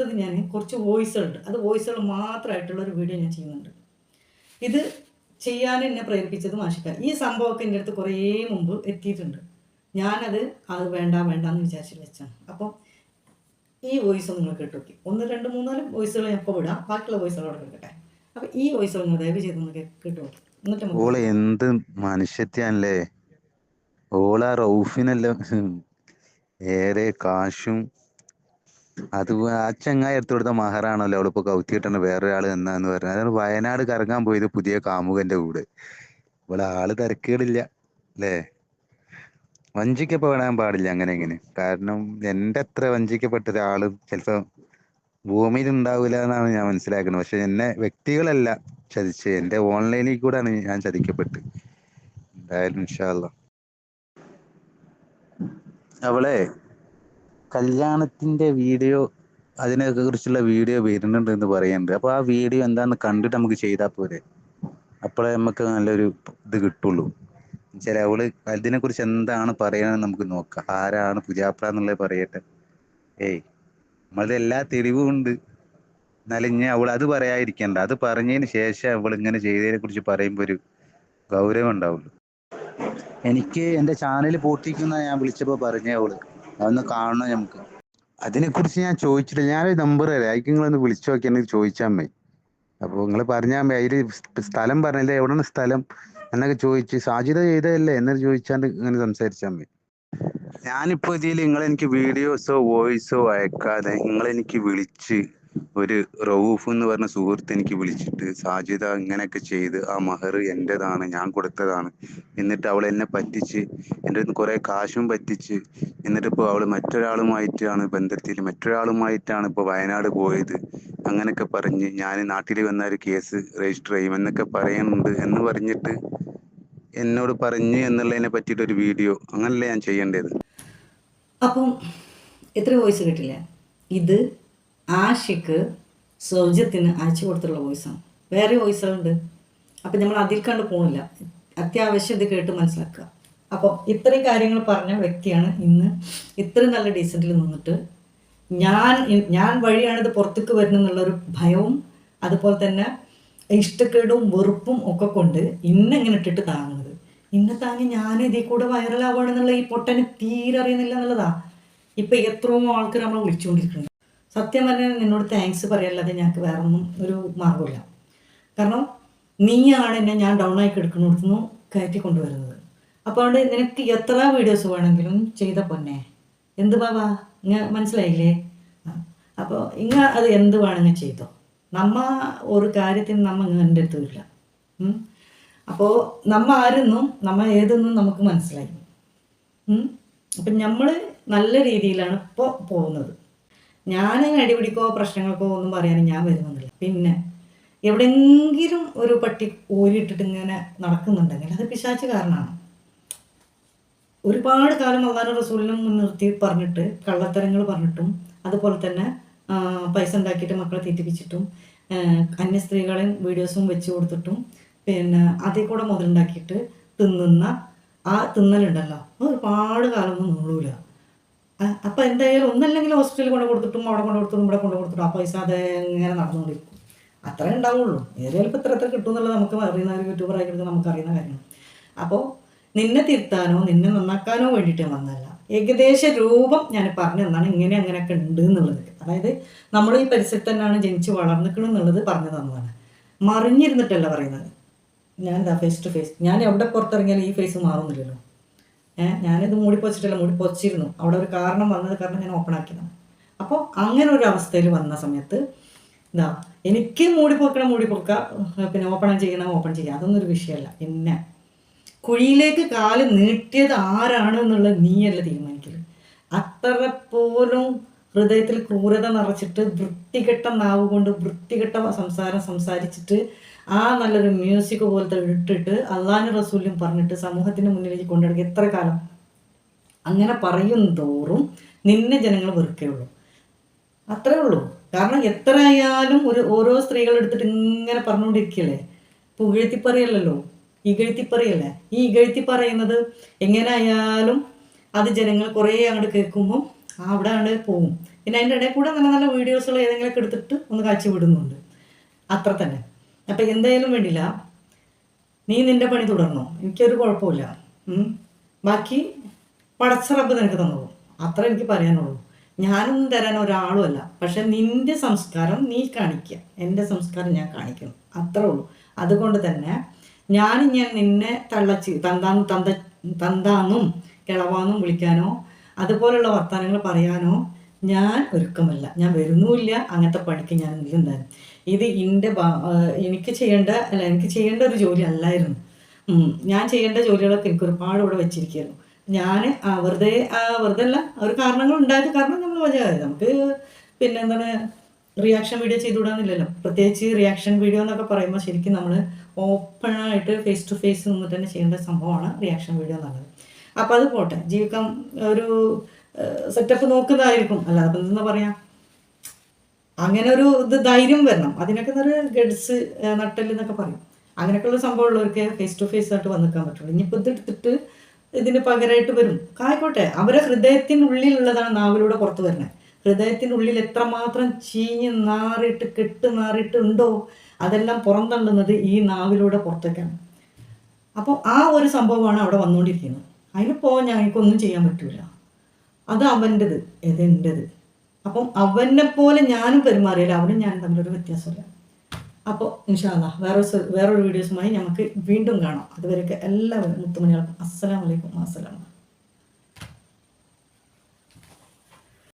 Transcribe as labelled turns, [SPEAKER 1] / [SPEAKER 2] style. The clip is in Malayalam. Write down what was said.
[SPEAKER 1] അടുത്തത് ഞാൻ കുറച്ച് വോയിസുകളുണ്ട്. അത് വോയിസുകൾ മാത്രമായിട്ടുള്ള ഒരു വീഡിയോ ഞാൻ ചെയ്യുന്നുണ്ട്. ഇത് ചെയ്യാൻ എന്നെ പ്രേരിപ്പിച്ചത് മാഷിക്ക. ഈ സംഭവമൊക്കെ എന്റെ അടുത്ത് കുറേ മുമ്പ് എത്തിയിട്ടുണ്ട്. ഞാനത് അത് വേണ്ട വേണ്ട എന്ന് വിചാരിച്ചിട്ട് വെച്ചാണ് അപ്പം ഈ വോയിസ് നിങ്ങൾ കേട്ടോക്കി ഒന്ന് രണ്ട് മൂന്നാൽ വോയിസുകൾ ഞാൻ ഇപ്പോൾ വിടാം. ബാക്കിയുള്ള വോയിസുകൾ അവിടെ കേൾക്കട്ടെ. അപ്പം ഈ വോയിസുകൾ നിങ്ങൾ ദയവ് ചെയ്ത് ഒന്ന് കേട്ടു എന്നിട്ട്
[SPEAKER 2] ഓൾ എന്ത് മനുഷ്യത്യാണല്ലേ ഓള റൗഫിനെല്ലാം? ഏറെ കാശും അത് ആ ചങ്ങായി എടുത്തു കൊടുത്ത മഹറാണല്ലോ. അവളിപ്പോ കൗത്തിയിട്ടാണ് വേറൊരാൾ എന്നാന്ന് പറഞ്ഞത്. അതാണ് വയനാട് കറങ്ങാൻ പോയത് പുതിയ കാമുകന്റെ കൂടെ. ഇവിടെ ആൾ തിരക്കേടില്ല അല്ലേ? വഞ്ചിക്കപ്പെടാൻ പാടില്ല അങ്ങനെ ഇങ്ങനെ. കാരണം എന്റെ അത്ര വഞ്ചിക്കപ്പെട്ട ഒരാൾ ചിലപ്പോ ഭൂമിയിൽ ഉണ്ടാവില്ല എന്നാണ് ഞാൻ മനസ്സിലാക്കുന്നത് പക്ഷെ എന്നെ വ്യക്തികളല്ല ചതിച്ച് എന്റെ ഓൺലൈനിൽ കൂടെയാണ് ഞാൻ ചതിക്കപ്പെട്ട്. എന്തായാലും അവളെ കല്യാണത്തിന്റെ വീഡിയോ അതിനെ കുറിച്ചുള്ള വീഡിയോ വരുന്നുണ്ട് എന്ന് പറയുന്നുണ്ട്. അപ്പൊ ആ വീഡിയോ എന്താന്ന് കണ്ടിട്ട് നമുക്ക് ചെയ്താൽ പോരെ. അപ്പോഴേ നമുക്ക് നല്ലൊരു ഇത് കിട്ടുള്ളൂ. ചില അവൾ അതിനെ കുറിച്ച് എന്താണ് പറയണെന്ന് നമുക്ക് നോക്കാം. ആരാണ് പുജാപ്ര എന്നുള്ളത് പറയട്ടെ. ഏയ് നമ്മളത് എല്ലാ തെളിവും ഉണ്ട്. എന്നാലും ഞാൻ അവൾ അത് പറയാതിരിക്കണ്ട. അത് പറഞ്ഞതിന് ശേഷം അവൾ ഇങ്ങനെ ചെയ്തതിനെ കുറിച്ച് പറയുമ്പോൾ ഒരു ഗൗരവം ഉണ്ടാവുള്ളൂ. എനിക്ക് എന്റെ ചാനൽ പൂട്ടിക്കുന്ന ഞാൻ വിളിച്ചപ്പോ പറഞ്ഞേ അവൾ. അതൊന്ന് കാണണം നമുക്ക്. അതിനെക്കുറിച്ച് ഞാൻ ചോദിച്ചിട്ടില്ല. ഞാനൊരു നമ്പർ തരാം. അതിക്ക് നിങ്ങളൊന്ന് വിളിച്ചു നോക്കിയാൽ ചോദിച്ചാൽ മതി. അപ്പോൾ നിങ്ങൾ പറഞ്ഞാൽ മതി. അതിൽ സ്ഥലം പറഞ്ഞില്ലേ? എവിടെയാണ് സ്ഥലം? എന്നൊക്കെ ചോദിച്ച് സാധ്യത ചെയ്തതല്ലേ? എന്നൊരു ചോദിച്ചാണ്ട് ഇങ്ങനെ സംസാരിച്ചാൽ മതി. ഞാനിപ്പോ ഇതിൽ നിങ്ങൾ എനിക്ക് വീഡിയോസോ വോയിസോ അയക്കാതെ നിങ്ങൾ എനിക്ക് വിളിച്ച് ഒരു റവൂഫ് എന്ന് പറഞ്ഞ സുഹൃത്ത് എനിക്ക് വിളിച്ചിട്ട് സാജിദ ഇങ്ങനെയൊക്കെ ചെയ്ത് ആ മഹർ എന്റേതാണ് ഞാൻ കൊടുത്തതാണ്. എന്നിട്ട് അവൾ എന്നെ പറ്റിച്ച് എന്റെ അടുത്ത് കുറെ കാശും പറ്റിച്ച് എന്നിട്ട് ഇപ്പോൾ അവൾ മറ്റൊരാളുമായിട്ടാണ് ബന്ധത്തിൽ മറ്റൊരാളുമായിട്ടാണ് ഇപ്പോൾ വയനാട് പോയത് അങ്ങനെയൊക്കെ പറഞ്ഞ് ഞാൻ നാട്ടിൽ വന്ന ഒരു കേസ് രജിസ്റ്റർ ചെയ്യും എന്നൊക്കെ പറയുന്നുണ്ട് എന്ന് പറഞ്ഞിട്ട് എന്നോട് പറഞ്ഞ് എന്നുള്ളതിനെ പറ്റിയിട്ട് ഒരു വീഡിയോ അങ്ങനല്ലേ ഞാൻ ചെയ്യേണ്ടത്.
[SPEAKER 1] അപ്പം എത്ര വോയിസ് കിട്ടില്ല? ഇത് ആഷിക്ക് സൗജത്തിന് അയച്ചു കൊടുത്തിട്ടുള്ള വോയിസാണ് വേറെ വോയിസുകളുണ്ട് അപ്പം നമ്മൾ അതിൽ കണ്ട് പോകുന്നില്ല അത്യാവശ്യം ഇത് കേട്ട് മനസ്സിലാക്കുക. അപ്പോൾ ഇത്രയും കാര്യങ്ങൾ പറഞ്ഞ വ്യക്തിയാണ് ഇന്ന് ഇത്രയും നല്ല ഡീസന്റിൽ നിന്നിട്ട് ഞാൻ ഞാൻ വഴിയാണിത് ഇത് പുറത്തേക്ക് വരുന്നെന്നുള്ളൊരു ഭയവും അതുപോലെ തന്നെ ഇഷ്ടക്കേടും വെറുപ്പും ഒക്കെ കൊണ്ട് ഇന്നെങ്ങനെ ഇട്ടിട്ട് താങ്ങുന്നത്. ഇന്നെ താങ്ങി ഞാൻ ഇതിൽ കൂടെ വൈറലാവുകയാണെന്നുള്ള ഈ പൊട്ടനെ തീരെ അറിയുന്നില്ല എന്നുള്ളതാണ് ഇപ്പം എത്രയോ ആൾക്കാർ നമ്മളെ വിളിച്ചുകൊണ്ടിരിക്കുന്നുണ്ട്. സത്യം പറഞ്ഞാൽ നിന്നോട് താങ്ക്സ് പറയാനല്ലാതെ ഞങ്ങൾക്ക് വേറെ ഒന്നും ഒരു മാർഗമില്ല കാരണം നീയാണ് എന്നെ ഞാൻ ഡൗൺ ആയി കിടക്കുന്നിടത്തുനിന്ന് കയറ്റി കൊണ്ടുവരുന്നത്. അപ്പോൾ അതുകൊണ്ട് നിനക്ക് എത്ര വീഡിയോസ് വേണമെങ്കിലും ചെയ്ത പൊന്നെ. എന്ത് ബാബാ ഇങ്ങ മനസ്സിലായില്ലേ? അപ്പോൾ ഇങ്ങ അത് എന്ത് വേണമെങ്കിൽ ചെയ്തോ. നമ്മ ഒരു കാര്യത്തിന് നമ്മ ഇങ്ങനെ അടുത്ത് വരില്ല. അപ്പോൾ നമ്മ ആരെന്നും നമ്മ ഏതെന്നും നമുക്ക് മനസ്സിലായി. അപ്പം നമ്മൾ നല്ല രീതിയിലാണ് ഇപ്പോൾ പോകുന്നത്. ഞാൻ അടിപിടിക്കോ പ്രശ്നങ്ങൾക്കോ ഒന്നും പറയാനും ഞാൻ വരുന്നില്ല പിന്നെ എവിടെങ്കിലും ഒരു പട്ടി ഓരിട്ടിട്ട് ഇങ്ങനെ നടക്കുന്നുണ്ടെങ്കിൽ അത് പിശാച്ച് കാരണമാണ്. ഒരുപാട് കാലം അള്ളാഹു റസൂലിനും മുൻനിർത്തി പറഞ്ഞിട്ട് കള്ളത്തരങ്ങൾ പറഞ്ഞിട്ടും അതുപോലെ തന്നെ പൈസ ഉണ്ടാക്കിയിട്ട് മക്കളെ തെറ്റിപ്പിച്ചിട്ടും അന്യ സ്ത്രീകളെയും വീഡിയോസും വെച്ച് കൊടുത്തിട്ടും പിന്നെ അതിൽ കൂടെ മുതലുണ്ടാക്കിയിട്ട് തിന്നുന്ന ആ തിന്നലുണ്ടല്ലോ. അത് ഒരുപാട് കാലമൊന്നും നീളൂല. ആ- അപ്പം എന്തായാലും ഒന്നല്ലെങ്കിൽ ഹോസ്പിറ്റലിൽ കൊണ്ട് കൊടുത്തിട്ടും അവിടെ കൊണ്ട് കൊടുത്തിട്ടും ഇവിടെ കൊണ്ട് കൊടുത്തിട്ടും ആ പൈസ അത് ഇങ്ങനെ നടന്നുകൊണ്ടിരിക്കും. അത്രേ ഉണ്ടാവുള്ളൂ. ഏതായാലും ഇപ്പം ഇത്ര എത്ര കിട്ടും എന്നുള്ളത് നമുക്ക് അറിയുന്ന ഒരു യൂട്യൂബർ ആയിട്ട് നമുക്ക് അറിയുന്ന കാര്യമാണ്. അപ്പോൾ നിന്നെ തിരുത്താനോ നിന്നെ നന്നാക്കാനോ വേണ്ടിയിട്ട് വന്നല്ല ഏകദേശ രൂപം ഞാൻ പറഞ്ഞു തന്നാണ് ഇങ്ങനെ അങ്ങനെയൊക്കെ ഉണ്ട് എന്നുള്ളത്. അതായത് നമ്മൾ ഈ പരിസരത്ത് തന്നെയാണ് ജനിച്ച് വളർന്നിക്കണം എന്നുള്ളത് പറഞ്ഞു തന്നതാണ്. മറിഞ്ഞിരുന്നിട്ടല്ല പറയുന്നത്. ഞാൻ എന്താ ഫേസ് ടു ഫേസ് ഞാൻ എവിടെ പുറത്തിറങ്ങിയാലും ഈ ഫേസ് മാറുന്നില്ലല്ലോ. ഞാനിത് മൂടി പൊച്ചിട്ടില്ല മൂടി അവിടെ ഒരു കാരണം വന്നത് കാരണം ഞാൻ ഓപ്പൺ ആക്കിയതാണ്. അപ്പോൾ അങ്ങനെ ഒരു അവസ്ഥയിൽ വന്ന സമയത്ത് എന്താ എനിക്ക് മൂടി പൊക്കണം മൂടി പൊക്ക പിന്നെ ഓപ്പൺ ചെയ്യണം ഓപ്പൺ ചെയ്യുക അതൊന്നും ഒരു വിഷയമല്ല. പിന്നെ കുഴിയിലേക്ക് കാൽ നീട്ടിയത് ആരാണ് എന്നുള്ളത് നീയല്ല തീരുമാനിക്കൽ. അത്ര പോലും ഹൃദയത്തിൽ ക്രൂരത നിറച്ചിട്ട് വൃത്തികെട്ട നാവ് കൊണ്ട് വൃത്തികെട്ട സംസാരം സംസാരിച്ചിട്ട് ആ നല്ലൊരു മ്യൂസിക് പോലത്തെ ഇട്ടിട്ട് അള്ളാഹു റസൂലും പറഞ്ഞിട്ട് സമൂഹത്തിന് മുന്നിലേക്ക് കൊണ്ടുനടക്കുക. എത്ര കാലം? അങ്ങനെ പറയും തോറും നിന്നെ ജനങ്ങൾ വെറുക്കുകയുള്ളൂ അത്രേ ഉള്ളൂ. കാരണം എത്രയായാലും ഒരു ഓരോ സ്ത്രീകൾ എടുത്തിട്ട് ഇങ്ങനെ പറഞ്ഞുകൊണ്ടിരിക്കുകയല്ലേ? പുകഴ്ത്തിപ്പറയല്ലല്ലോ ഇകഴ്ത്തിപ്പറയല്ലേ? ഈ ഇകഴ്ത്തി പറയുന്നത് എങ്ങനെ ആയാലും അത് ജനങ്ങൾ കുറേ അങ്ങോട്ട് കേൾക്കുമ്പോൾ അവിടെ അങ്ങോട്ട് പോകും പിന്നെ അതിന്റെ ഇടയിൽ കൂടെ നല്ല നല്ല വീഡിയോസുകൾ ഏതെങ്കിലുമൊക്കെ എടുത്തിട്ട് ഒന്ന് കാച്ചി വിടുന്നുണ്ട് അത്ര തന്നെ. അപ്പം എന്തായാലും വേണ്ടില്ല. നീ നിന്റെ പണി തുടർന്നോ. എനിക്കൊരു കുഴപ്പമില്ല. ബാക്കി പടച്ചറബ് നിനക്ക് തന്നോളൂ. അത്ര എനിക്ക് പറയാനുള്ളൂ. ഞാനൊന്നും തരാൻ ഒരാളും അല്ല. പക്ഷെ നിന്റെ സംസ്കാരം നീ കാണിക്കുക എന്റെ സംസ്കാരം ഞാൻ കാണിക്കണം. അത്രേ ഉള്ളൂ. അതുകൊണ്ട് തന്നെ ഞാൻ ഞാൻ നിന്നെ തള്ളച്ച് തന്താന്ന് തന്ത തന്താന്നും കിളവാന്നും വിളിക്കാനോ അതുപോലുള്ള വർത്തമാനങ്ങൾ പറയാനോ ഞാൻ ഒരുക്കമല്ല. ഞാൻ വരുന്നുമില്ല. അങ്ങനത്തെ പണിക്ക് ഞാൻ ഇല്ലെന്നായിരുന്നു ഇത് എന്റെ എനിക്ക് ചെയ്യേണ്ട അല്ല എനിക്ക് ചെയ്യേണ്ട ഒരു ജോലി അല്ലായിരുന്നു. ഞാൻ ചെയ്യേണ്ട ജോലികളൊക്കെ എനിക്ക് ഒരുപാട് ഇവിടെ വെച്ചിരിക്കുന്നു ഞാൻ വെറുതെ വെറുതെ അല്ല ഒരു കാരണങ്ങൾ ഉണ്ടായത് കാരണം നമ്മൾ വജായത് നമുക്ക് പിന്നെ എന്താണ് റിയാക്ഷൻ വീഡിയോ ചെയ്തുവിടാന്നില്ലല്ലോ പ്രത്യേകിച്ച് റിയാക്ഷൻ വീഡിയോ എന്നൊക്കെ പറയുമ്പോൾ ശരിക്കും നമ്മൾ ഓപ്പണായിട്ട് ഫേസ് ടു ഫേസ് നിന്നിട്ട് തന്നെ ചെയ്യേണ്ട സംഭവമാണ് റിയാക്ഷൻ വീഡിയോ എന്നുള്ളത്. അപ്പോൾ അത് പോട്ടെ. ജീവിക്കാൻ ഒരു സെറ്റപ്പ് നോക്കുന്നതായിരിക്കും. അല്ല അപ്പം എന്താ പറയാ? അങ്ങനെ ഒരു ഇത് ധൈര്യം വരണം. അതിനൊക്കെ ഒരു ഗഡ്സ് നട്ടൽ എന്നൊക്കെ പറയും. അങ്ങനെയൊക്കെയുള്ള സംഭവമുള്ളവർക്ക് ഫേസ് ടു ഫേസ് ആയിട്ട് വന്ന് നിൽക്കാൻ പറ്റുള്ളൂ ഇനിയിപ്പോൾ ഇതെടുത്തിട്ട് ഇതിന് പകരമായിട്ട് വരും. ആയിക്കോട്ടെ അവരെ ഹൃദയത്തിനുള്ളിലുള്ളതാണ് നാവിലൂടെ പുറത്ത് വരുന്നത് ഹൃദയത്തിനുള്ളിൽ എത്രമാത്രം ചീഞ്ഞ് നാറിയിട്ട് കെട്ട് നാറിയിട്ട് ഉണ്ടോ അതെല്ലാം പുറന്തള്ളുന്നത് ഈ നാവിലൂടെ പുറത്തേക്കാണ്. അപ്പോൾ ആ ഒരു സംഭവമാണ് അവിടെ വന്നുകൊണ്ടിരിക്കുന്നത്. അതിനിപ്പോൾ ഞങ്ങൾക്കൊന്നും ചെയ്യാൻ പറ്റൂല. അത് അവന്റെത് ഇത് എന്റെത് അപ്പം അവനെ പോലെ ഞാനും പെരുമാറിയാലും അവനും ഞാനും തമ്മിലൊരു വ്യത്യാസമില്ല. അപ്പോൾ ഇൻഷാല്ല വേറെ വേറൊരു വീഡിയോസുമായി നമുക്ക് വീണ്ടും കാണാം. അതുവരെയൊക്കെ എല്ലാവരും മുത്തുമണികൾക്കും അസ്സലാമലൈക്കും അസ്സലാം